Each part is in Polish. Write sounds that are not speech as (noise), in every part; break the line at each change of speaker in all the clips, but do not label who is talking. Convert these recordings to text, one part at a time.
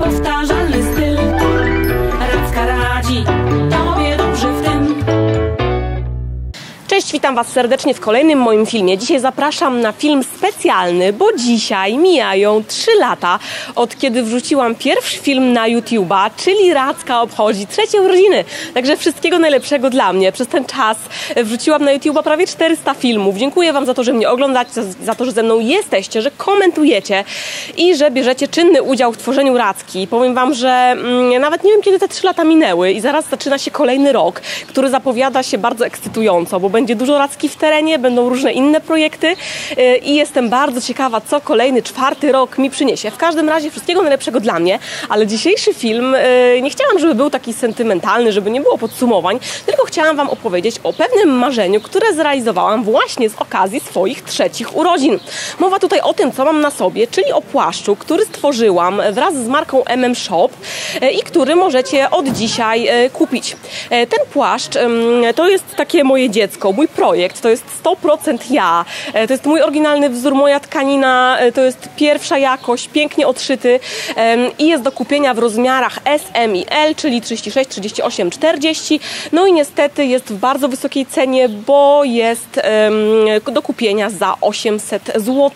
Niepowtarzalny
Cześć, witam Was serdecznie w kolejnym moim filmie. Dzisiaj zapraszam na film specjalny, bo dzisiaj mijają 3 lata od kiedy wrzuciłam pierwszy film na YouTube'a, czyli Radzka obchodzi trzecie urodziny. Także wszystkiego najlepszego dla mnie. Przez ten czas wrzuciłam na YouTube'a prawie 400 filmów. Dziękuję Wam za to, że mnie oglądacie, za, to, że ze mną jesteście, że komentujecie i że bierzecie czynny udział w tworzeniu Radzki. Powiem Wam, że mm, nawet nie wiem, kiedy te 3 lata minęły i zaraz zaczyna się kolejny rok, który zapowiada się bardzo ekscytująco, bo będzie dużo Radzki w terenie, będą różne inne projekty yy, i jestem bardzo ciekawa, co kolejny czwarty rok mi przyniesie. W każdym razie wszystkiego najlepszego dla mnie, ale dzisiejszy film yy, nie chciałam, żeby był taki sentymentalny, żeby nie było podsumowań, tylko chciałam Wam opowiedzieć o pewnym marzeniu, które zrealizowałam właśnie z okazji swoich trzecich urodzin. Mowa tutaj o tym, co mam na sobie, czyli o płaszczu, który stworzyłam wraz z marką MM Shop yy, i który możecie od dzisiaj kupić. Ten płaszcz to jest takie moje dziecko, mój projekt, to jest 100% ja, yy, to jest mój oryginalny wzór, moja tkanina, yy, to jest pierwsza jakość, pięknie odszyty i jest do kupienia w rozmiarach S, M i L, czyli 36, 38, 40. No i niestety jest w bardzo wysokiej cenie, bo jest do kupienia za 800 zł.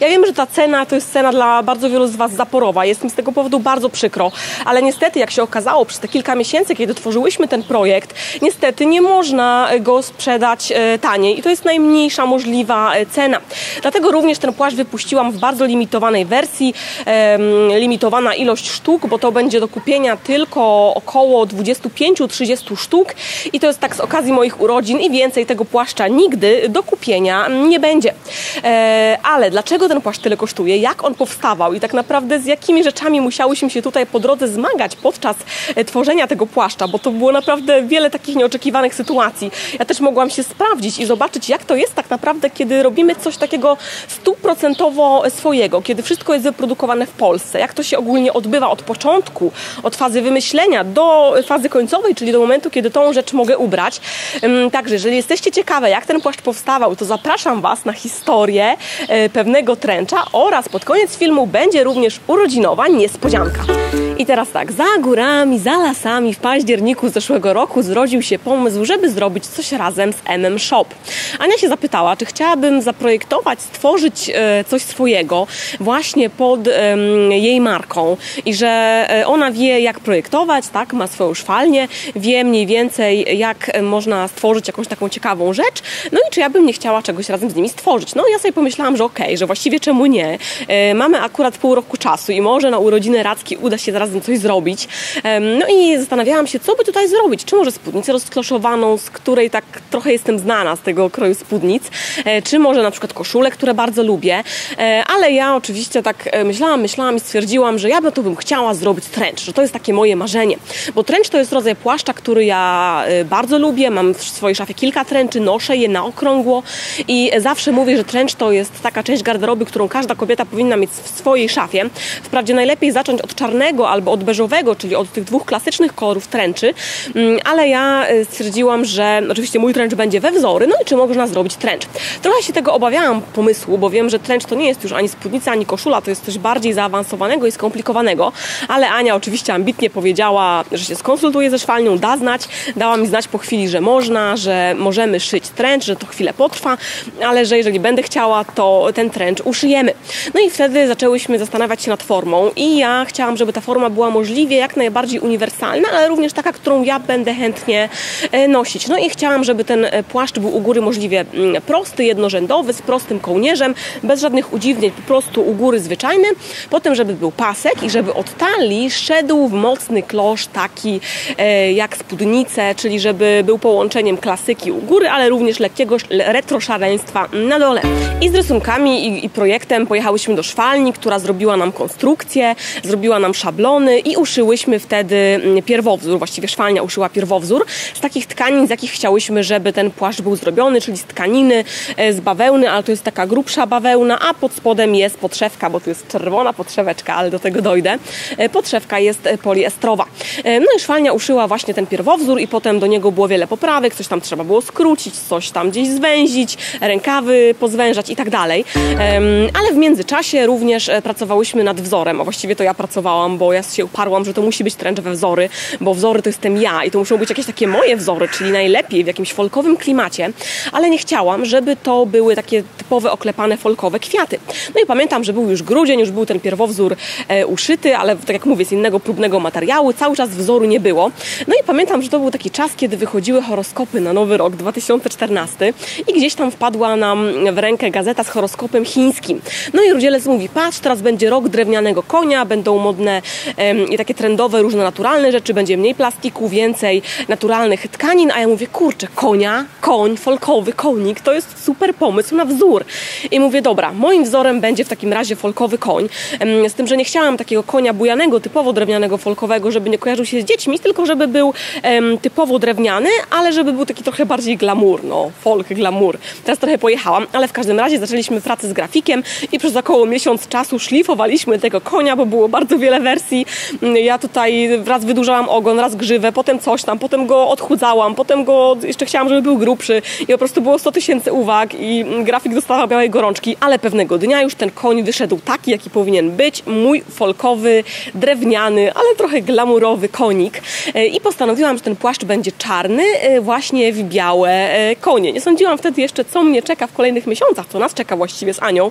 Ja wiem, że ta cena to jest cena dla bardzo wielu z Was zaporowa. Jest mi z tego powodu bardzo przykro, ale niestety, jak się okazało przez te kilka miesięcy, kiedy tworzyłyśmy ten projekt, niestety nie można go sprzedać e, taniej i to jest najmniejsza możliwa e, cena. Dlatego również ten płaszcz wypuściłam w bardzo limitowanej wersji, limitowana ilość sztuk, bo to będzie do kupienia tylko około 25-30 sztuk i to jest tak z okazji moich urodzin i więcej tego płaszcza nigdy do kupienia nie będzie. E, ale dlaczego ten płaszcz tyle kosztuje? Jak on powstawał i tak naprawdę z jakimi rzeczami musiałyśmy się tutaj po drodze zmagać podczas e, tworzenia tego płaszcza, bo to było naprawdę wiele takich nieoczekiwanych sytuacji. Ja też mogłam się sprawdzić i zobaczyć, jak to jest tak naprawdę, kiedy robimy coś takiego stuprocentowo swojego, kiedy wszystko jest wyprodukowane w Polsce, jak to się ogólnie odbywa od początku, od fazy wymyślenia do fazy końcowej, czyli do momentu, kiedy tą rzecz mogę ubrać. Także, jeżeli jesteście ciekawe, jak ten płaszcz powstawał, to zapraszam Was na historię e, pewnego tręcza oraz pod koniec filmu będzie również urodzinowa niespodzianka. I teraz tak, za górami, za lasami w październiku zeszłego roku zrodził się pomysł, żeby zrobić coś razem z Shop. Ania się zapytała, czy chciałabym zaprojektować, stworzyć e, coś swojego właśnie pod jej marką i że e, ona wie, jak projektować, tak, ma swoją szwalnię, wie mniej więcej, jak można stworzyć jakąś taką ciekawą rzecz, no i czy ja bym nie chciała czegoś razem z nimi stworzyć. No ja sobie pomyślałam, że okej, okay, że właściwie czemu nie. E, mamy akurat pół roku czasu i może na urodziny Radzki uda się zarazem coś zrobić. No i zastanawiałam się, co by tutaj zrobić. Czy może spódnicę rozkloszowaną, z której tak trochę jestem znana z tego kroju spódnic, e, czy może na przykład koszule, które bardzo lubię, ale ja oczywiście tak myślałam, myślałam i stwierdziłam, że ja by to bym chciała zrobić trench, że to jest takie moje marzenie. Bo trench to jest rodzaj płaszcza, który ja bardzo lubię, mam w swojej szafie kilka trenczy, noszę je na okrągło i zawsze mówię, że trench to jest taka część garderoby, którą każda kobieta powinna mieć w swojej szafie. Wprawdzie najlepiej zacząć od czarnego albo od beżowego, czyli od tych dwóch klasycznych kolorów trenchy, mm, ale ja stwierdziłam, że oczywiście mój trench będzie we wzory, no i czy można zrobić trench. Trochę się tego obawiałam pomysłu, bo wiem, że trench to nie jest już ani spódnica, ani koszula, to jest coś bardziej zaawansowanego i skomplikowanego, ale Ania oczywiście ambitnie powiedziała, że się skonsultuje ze szwalnią, da znać, dała mi znać po chwili, że można, że możemy szyć trench, że to chwilę potrwa, ale że jeżeli będę chciała, to ten trench uszyjemy. No i wtedy zaczęłyśmy zastanawiać się nad formą i ja chciałam, żeby ta forma była możliwie jak najbardziej uniwersalna, ale również taka, którą ja będę chętnie e, nosić. No i chciałam, żeby ten e, płaszcz był u góry możliwie mm, prosty, jednorzędowy, z prostym kołnierzem, bez żadnych udziwnień, po prostu u góry zwyczajny. Potem, żeby był pasek i żeby od talii szedł w mocny klosz taki e, jak spódnice, czyli żeby był połączeniem klasyki u góry, ale również lekkiego retroszaleństwa na dole. I z rysunkami i, i projektem pojechałyśmy do szwalni, która zrobiła nam konstrukcję, zrobiła nam szablony i uszyłyśmy wtedy mm, pierwowzór, właściwie szwalnia uszyła pierwowzór z takich tkanin, z jakich chciałyśmy, żeby ten płaszcz był zrobiony, czyli z tkaniny, e, z bawełny, ale to jest taka grubsza bawełna, a pod spodem jest podszewka, bo tu jest czerwona podszeweczka, ale do tego dojdę. E, podszewka jest e, poliestrowa. No i szwalnia uszyła właśnie ten pierwowzór i potem do niego było wiele poprawek, coś tam trzeba było skrócić, coś tam gdzieś zwęzić, rękawy pozwężać i tak dalej. Ale w międzyczasie również pracowałyśmy nad wzorem, a właściwie to ja pracowałam, bo ja się uparłam, że to musi być tręczowe wzory, bo wzory to jestem ja i to muszą być jakieś takie moje wzory, czyli najlepiej w jakimś folkowym klimacie, ale nie chciałam, żeby to były takie typowe oklepane folkowe kwiaty. No i pamiętam, że był już grudzień, już był ten pierwowzór e, uszyty, ale tak jak mówię, z innego próbnego materiału, cały czas wzoru nie było. No i pamiętam, że to był taki czas, kiedy wychodziły horoskopy na nowy rok 2014 i gdzieś tam wpadła nam w rękę gazeta z horoskopem chińskim. No i Rudzielec mówi, patrz, teraz będzie rok drewnianego konia, będą modne i takie trendowe, różne naturalne rzeczy, będzie mniej plastiku, więcej naturalnych tkanin, a ja mówię, kurczę, konia, koń, folkowy konik, to jest super pomysł na wzór. I mówię, dobra, moim wzorem będzie w takim razie folkowy koń, z tym, że nie chciałam takiego konia bujanego, typowo drewnianego, folkowego, żeby nie kojarzył się z dziećmi, tylko żeby był typowo drewniany, ale żeby był taki trochę bardziej glamour, no, folk, glamour. Teraz trochę pojechałam, ale w każdym razie zaczęliśmy pracę z grafikiem i przez około miesiąc czasu szlifowaliśmy tego konia, bo było bardzo wiele wersji. Ja tutaj raz wydłużałam ogon, raz grzywę, potem coś tam, potem go odchudzałam, potem go jeszcze chciałam, żeby był i po prostu było 100 tysięcy uwag i grafik dostawał białej gorączki, ale pewnego dnia już ten koń wyszedł taki, jaki powinien być, mój folkowy, drewniany, ale trochę glamurowy konik E, i postanowiłam, że ten płaszcz będzie czarny e, właśnie w białe e, konie. Nie sądziłam wtedy jeszcze, co mnie czeka w kolejnych miesiącach, co nas czeka właściwie z Anią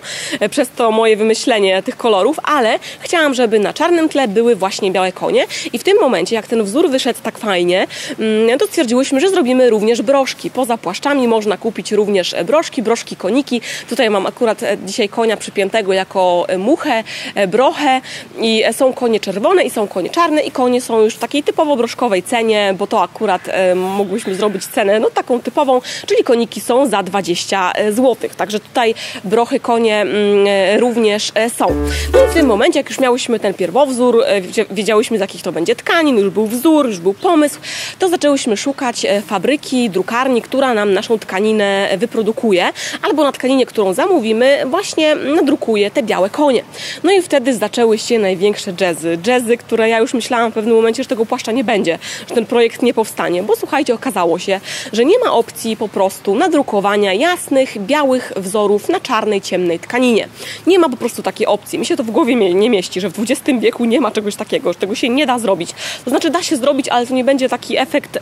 przez to moje wymyślenie tych kolorów, ale chciałam, żeby na czarnym tle były właśnie białe konie i w tym momencie, jak ten wzór wyszedł tak fajnie, mm, to stwierdziłyśmy, że zrobimy również broszki. Poza płaszczami można kupić również e, broszki, broszki koniki. Tutaj mam akurat e, dzisiaj konia przypiętego jako e, muchę, brochę i są konie czerwone i są konie czarne i konie są już w takiej typowo broszkowej cenie, bo to akurat mogłyśmy zrobić cenę no taką typową, czyli koniki są za 20 zł. Także tutaj brochy konie mm, również są. No i w tym momencie, jak już miałyśmy ten pierwowzór, wiedzia- wiedziałyśmy z jakich to będzie tkanin, już był wzór, już był pomysł, to zaczęłyśmy szukać fabryki, drukarni, nam naszą tkaninę wyprodukuje, albo na tkaninie, którą zamówimy, właśnie nadrukuje te białe konie. No i wtedy zaczęły się największe jazzy. Jazzy, które ja już myślałam w pewnym momencie, że tego płaszcza nie będzie, że ten projekt nie powstanie, bo słuchajcie, okazało się, że nie ma opcji po prostu nadrukowania jasnych, białych wzorów na czarnej, ciemnej tkaninie. Nie ma po prostu takiej opcji. Mi się to w głowie nie mieści, że w XX wieku nie ma czegoś takiego, że tego się nie da zrobić. To znaczy da się zrobić, ale to nie będzie taki efekt,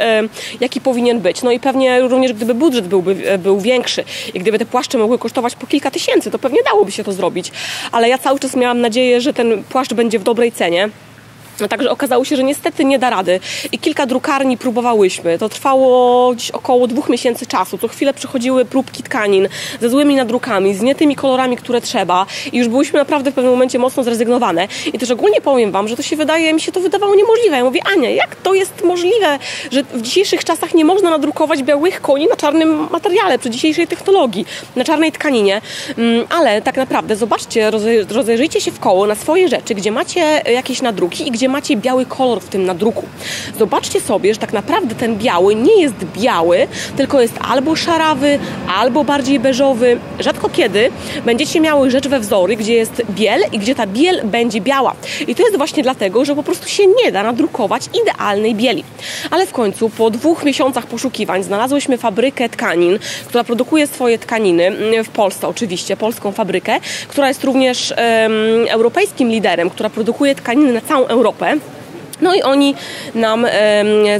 jaki powinien być. No i pewnie również gdyby budżet byłby, e, był większy i gdyby te płaszcze mogły kosztować po kilka tysięcy, to pewnie dałoby się to zrobić. Ale ja cały czas miałam nadzieję, że ten płaszcz będzie w dobrej cenie. No Także okazało się, że niestety nie da rady. I kilka drukarni próbowałyśmy. To trwało gdzieś około dwóch miesięcy czasu. Co chwilę przychodziły próbki tkanin ze złymi nadrukami, z nie tymi kolorami, które trzeba. I już byłyśmy naprawdę w pewnym momencie mocno zrezygnowane. I też ogólnie powiem Wam, że to się wydaje, mi się to wydawało niemożliwe. Ja mówię, Ania, jak to jest możliwe, że w dzisiejszych czasach nie można nadrukować białych koni na czarnym materiale, przy dzisiejszej technologii, na czarnej tkaninie. Mm, Ale tak naprawdę, zobaczcie, rozej- rozejrzyjcie się w koło na swoje rzeczy, gdzie macie jakieś nadruki i gdzie macie biały kolor w tym nadruku. Zobaczcie sobie, że tak naprawdę ten biały nie jest biały, tylko jest albo szarawy, albo bardziej beżowy. Rzadko kiedy będziecie miały rzecz we wzory, gdzie jest biel i gdzie ta biel będzie biała. I to jest właśnie dlatego, że po prostu się nie da nadrukować idealnej bieli. Ale w końcu po dwóch miesiącach poszukiwań znalazłyśmy fabrykę tkanin, która produkuje swoje tkaniny mm, w Polsce oczywiście, polską fabrykę, która jest również em, europejskim liderem, która produkuje tkaniny na całą Europę. håpe. No i oni nam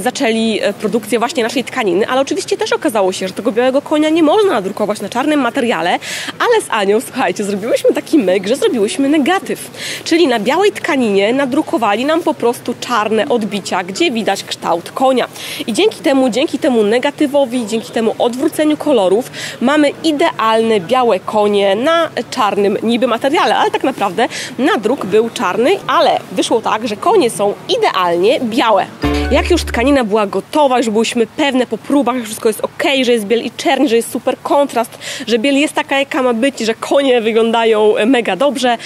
zaczęli e, produkcję właśnie naszej tkaniny, ale oczywiście też okazało się, że tego białego konia nie można nadrukować na czarnym materiale, ale z Anią, słuchajcie, zrobiłyśmy taki myk, że zrobiłyśmy negatyw. Czyli na białej tkaninie nadrukowali nam po prostu czarne odbicia, gdzie widać kształt konia. I dzięki temu, dzięki temu negatywowi, dzięki temu odwróceniu kolorów mamy idealne białe konie na czarnym niby materiale, ale tak naprawdę nadruk był czarny, ale wyszło tak, że konie są idealnie białe. Jak już tkanina była gotowa, już byłyśmy pewne po próbach, że wszystko jest ok, że jest biel i czerni, że jest super kontrast, że biel jest taka, jaka ma być, że konie wyglądają mega dobrze,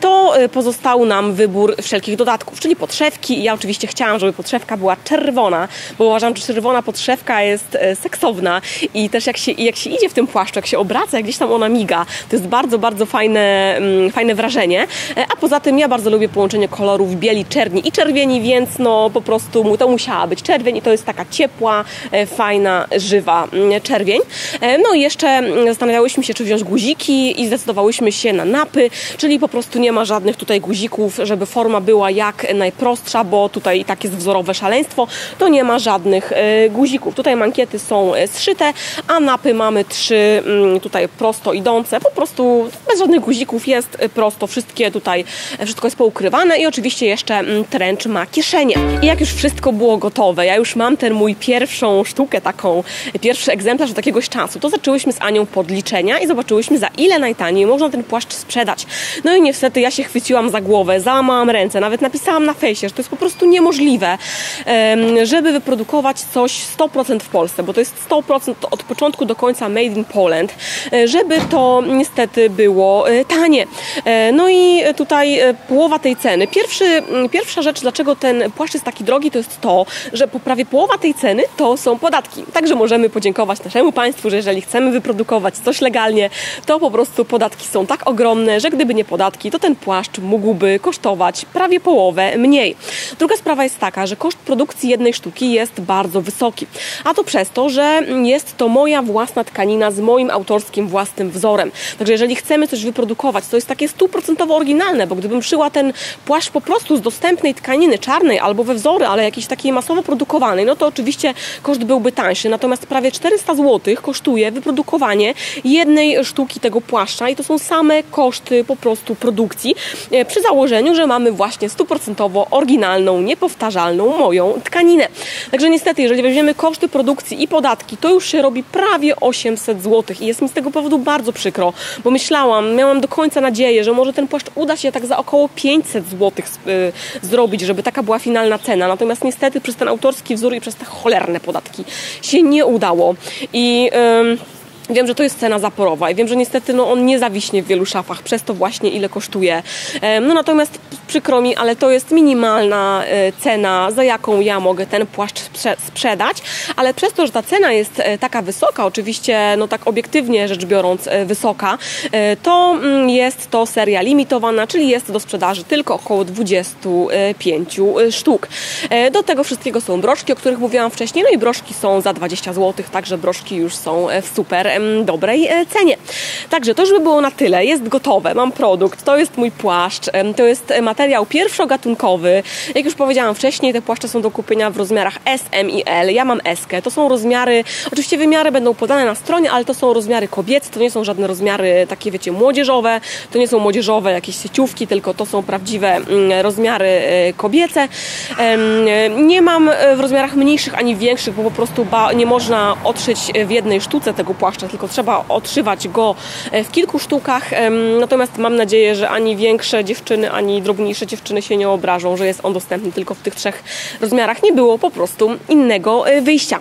to e, pozostał nam wybór wszelkich dodatków, czyli podszewki. Ja oczywiście chciałam, żeby podszewka była czerwona, bo uważam, że czerwona podszewka jest e, seksowna i też jak się, jak się idzie w tym płaszczu, jak się obraca, jak gdzieś tam ona miga, to jest bardzo, bardzo fajne, mm, fajne wrażenie. E, A poza tym ja bardzo lubię połączenie kolorów bieli, czerni i czerwieni, więc no po prostu to musiała być czerwień i to jest taka ciepła, e, fajna, żywa mm, czerwień. E, no i jeszcze mm, zastanawiałyśmy się, czy wziąć guziki i zdecydowałyśmy się na napy, czyli po prostu nie ma żadnych tutaj guzików, żeby forma była jak najprostsza, bo tutaj tak jest wzorowe szaleństwo, to nie ma żadnych e, guzików. Tutaj mankiety są zszyte, a napy mamy trzy mm, tutaj prosto idące, po prostu bez żadnych guzików jest prosto, wszystkie tutaj, wszystko jest poukrywane i oczywiście jeszcze tręcz ma kieszenie. I jak już wszystko było gotowe, ja już mam ten mój pierwszą sztukę taką, pierwszy egzemplarz od jakiegoś czasu, to zaczęłyśmy z Anią podliczenia i zobaczyłyśmy za ile najtaniej można ten płaszcz sprzedać. No i niestety ja się chwyciłam za głowę, załamałam ręce, nawet napisałam na fejsie, że to jest po prostu niemożliwe, żeby wyprodukować coś 100% w Polsce, bo to jest 100% od początku do końca made in Poland, e, żeby to niestety było e, tanie. E, no i tutaj połowa tej ceny. Pierwszy, pierwsza rzecz, dlaczego ten płaszcz jest taki drogi, to jest to, że po prawie połowa tej ceny to są podatki. Także możemy podziękować naszemu państwu, że jeżeli chcemy wyprodukować coś legalnie, to po prostu podatki są tak ogromne, że gdyby nie podatki, to ten płaszcz mógłby kosztować prawie połowę mniej. Druga sprawa jest taka, że koszt produkcji jednej sztuki jest bardzo wysoki. A to przez to, że jest to moja własna tkanina z moim autorskim własnym wzorem. Także jeżeli chcemy coś wyprodukować, to jest takie stuprocentowo oryginalne, bo gdybym szyła ten płaszcz po prostu z dostępnej tkaniny czarnej albo we wzory, ale jakiejś takiej masowo produkowanej, no to oczywiście koszt byłby tańszy. Natomiast prawie 400 zł kosztuje wyprodukowanie jednej sztuki tego płaszcza i to są same koszty po prostu produkcji e, przy założeniu, że mamy właśnie stuprocentowo oryginalną, niepowtarzalną moją tkaninę. Także niestety, jeżeli weźmiemy koszty produkcji i podatki, to już się robi prawie 800 zł i jest mi z tego powodu bardzo przykro, bo myślałam, miałam do końca nadzieję, że może ten płaszcz uda się tak za około 500 zł zrobić, żeby taka była finalna cena. Natomiast niestety przez ten autorski wzór i przez te cholerne podatki się nie udało. I... Wiem, że to jest cena zaporowa i wiem, że niestety no, on nie zawiśnie w wielu szafach, przez to właśnie ile kosztuje. No natomiast przykro mi, ale to jest minimalna e, cena, za jaką ja mogę ten płaszcz sprzedać, ale przez to, że ta cena jest e, taka wysoka, oczywiście, no tak obiektywnie rzecz biorąc e, wysoka, to mm, jest to seria limitowana, czyli jest do sprzedaży tylko około 25 sztuk. Do tego wszystkiego są broszki, o których mówiłam wcześniej, no i broszki są za 20 zł, także broszki już są w super dobrej e, cenie. Także to już by było na tyle. Jest gotowe, mam produkt, to jest mój płaszcz, to jest materiał pierwszogatunkowy. Jak już powiedziałam wcześniej, te płaszcze są do kupienia w rozmiarach S, M i L. Ja mam S. To są rozmiary, oczywiście wymiary będą podane na stronie, ale to są rozmiary kobiece, to nie są żadne rozmiary takie, wiecie, młodzieżowe, to nie są młodzieżowe jakieś sieciówki, tylko to są prawdziwe mm, rozmiary e, kobiece. Nie mam e, w rozmiarach mniejszych ani większych, bo po prostu nie można otrzeć w jednej sztuce tego płaszcza tylko trzeba otrzywać go e, w kilku sztukach. Natomiast mam nadzieję, że ani większe dziewczyny, ani drobniejsze dziewczyny się nie obrażą, że jest on dostępny tylko w tych trzech rozmiarach. Nie było po prostu innego e, wyjścia.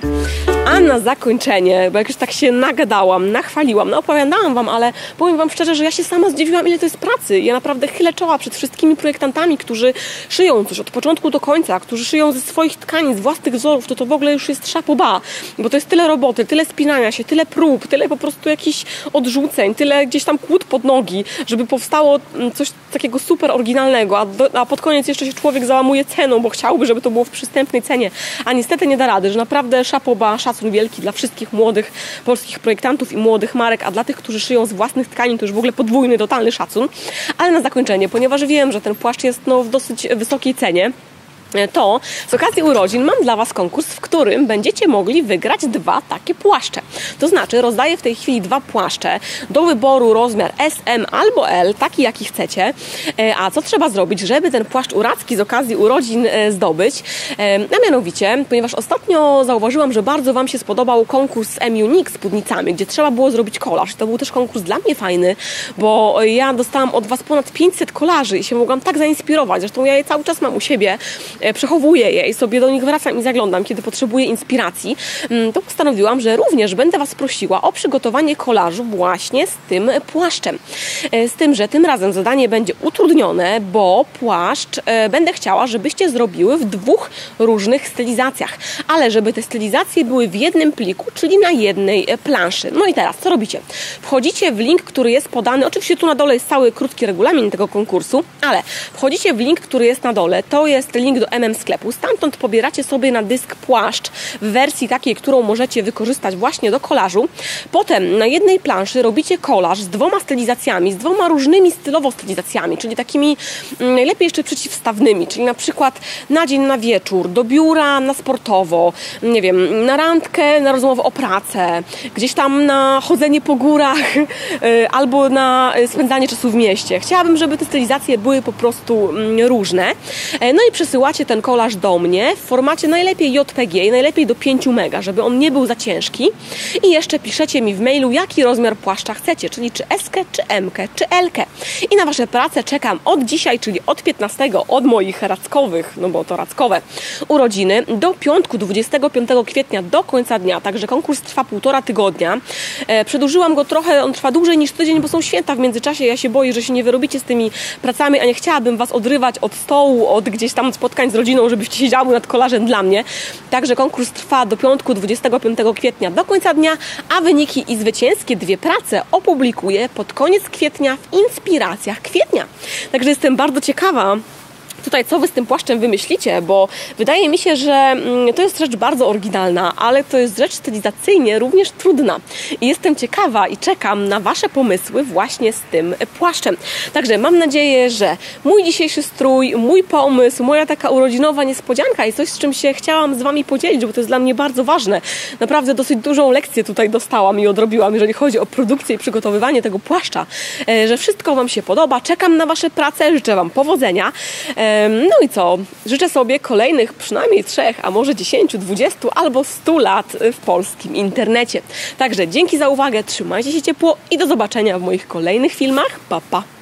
A na zakończenie, bo jak już tak się nagadałam, nachwaliłam, no opowiadałam Wam, ale powiem Wam szczerze, że ja się sama zdziwiłam, ile to jest pracy. Ja naprawdę chylę czoła przed wszystkimi projektantami, którzy szyją coś od początku do końca, którzy szyją ze swoich tkanin, z własnych wzorów, to to w ogóle już jest szapoba, bo to jest tyle roboty, tyle spinania się, tyle prób, tyle po prostu jakichś odrzuceń, tyle gdzieś tam kłód pod nogi, żeby powstało mm, coś takiego super oryginalnego, a, do, a pod koniec jeszcze się człowiek załamuje ceną, bo chciałby, żeby to było w przystępnej cenie, a niestety nie da rady, że naprawdę szapoba, szacun wielki dla wszystkich młodych polskich projektantów i młodych marek, a dla tych, którzy szyją z własnych tkanin, to już w ogóle podwójny, totalny szacun. Ale na zakończenie, ponieważ wiem, że ten płaszcz jest no, w dosyć wysokiej cenie, to z okazji urodzin mam dla Was konkurs, w którym będziecie mogli wygrać dwa takie płaszcze. To znaczy rozdaję w tej chwili dwa płaszcze do wyboru rozmiar SM albo L, taki jaki chcecie. E, a co trzeba zrobić, żeby ten płaszcz uracki z okazji urodzin e, zdobyć? E, a mianowicie, ponieważ ostatnio zauważyłam, że bardzo Wam się spodobał konkurs z M-Unique spódnicami, gdzie trzeba było zrobić kolaż. To był też konkurs dla mnie fajny, bo ja dostałam od Was ponad 500 kolaży i się mogłam tak zainspirować. Zresztą ja je cały czas mam u siebie przechowuję je i sobie do nich wracam i zaglądam, kiedy potrzebuję inspiracji, mm, to postanowiłam, że również będę Was prosiła o przygotowanie kolażu właśnie z tym płaszczem. E, z tym, że tym razem zadanie będzie utrudnione, bo płaszcz e, będę chciała, żebyście zrobiły w dwóch różnych stylizacjach, ale żeby te stylizacje były w jednym pliku, czyli na jednej planszy. No i teraz, co robicie? Wchodzicie w link, który jest podany, oczywiście tu na dole jest cały krótki regulamin tego konkursu, ale wchodzicie w link, który jest na dole, to jest link do MM sklepu. Stamtąd pobieracie sobie na dysk płaszcz w wersji takiej, którą możecie wykorzystać właśnie do kolażu. Potem na jednej planszy robicie kolaż z dwoma stylizacjami, z dwoma różnymi stylowo stylizacjami, czyli takimi mm, najlepiej jeszcze przeciwstawnymi, czyli na przykład na dzień, na wieczór, do biura, na sportowo, nie wiem, na randkę, na rozmowę o pracę, gdzieś tam na chodzenie po górach (laughs) y, albo na spędzanie czasu w mieście. Chciałabym, żeby te stylizacje były po prostu mm, różne. E, No i przesyłacie ten kolaż do mnie w formacie najlepiej JPG, najlepiej do 5 mega, żeby on nie był za ciężki. I jeszcze piszecie mi w mailu, jaki rozmiar płaszcza chcecie, czyli czy S, czy M, czy L. I na Wasze prace czekam od dzisiaj, czyli od 15, od moich rackowych, no bo to rackowe, urodziny do piątku 25 kwietnia do końca dnia. Także konkurs trwa półtora tygodnia. E, Przedłużyłam go trochę, on trwa dłużej niż tydzień, bo są święta w międzyczasie. Ja się boję, że się nie wyrobicie z tymi pracami, a nie chciałabym Was odrywać od stołu, od gdzieś tam spotkań z rodziną, żebyście siedziały nad kolarzem dla mnie. Także konkurs trwa do piątku 25 kwietnia do końca dnia, a wyniki i zwycięskie dwie prace opublikuję pod koniec kwietnia w inspiracjach kwietnia. Także jestem bardzo ciekawa, tutaj, co wy z tym płaszczem wymyślicie, bo wydaje mi się, że mm, to jest rzecz bardzo oryginalna, ale to jest rzecz stylizacyjnie również trudna. I jestem ciekawa i czekam na wasze pomysły właśnie z tym płaszczem. Także mam nadzieję, że mój dzisiejszy strój, mój pomysł, moja taka urodzinowa niespodzianka i coś, z czym się chciałam z wami podzielić, bo to jest dla mnie bardzo ważne. Naprawdę dosyć dużą lekcję tutaj dostałam i odrobiłam, jeżeli chodzi o produkcję i przygotowywanie tego płaszcza, e, że wszystko wam się podoba. Czekam na wasze prace, życzę wam powodzenia. No i co? Życzę sobie kolejnych przynajmniej trzech, a może 10, 20 albo 100 lat w polskim internecie. Także dzięki za uwagę, trzymajcie się ciepło i do zobaczenia w moich kolejnych filmach. Pa, pa!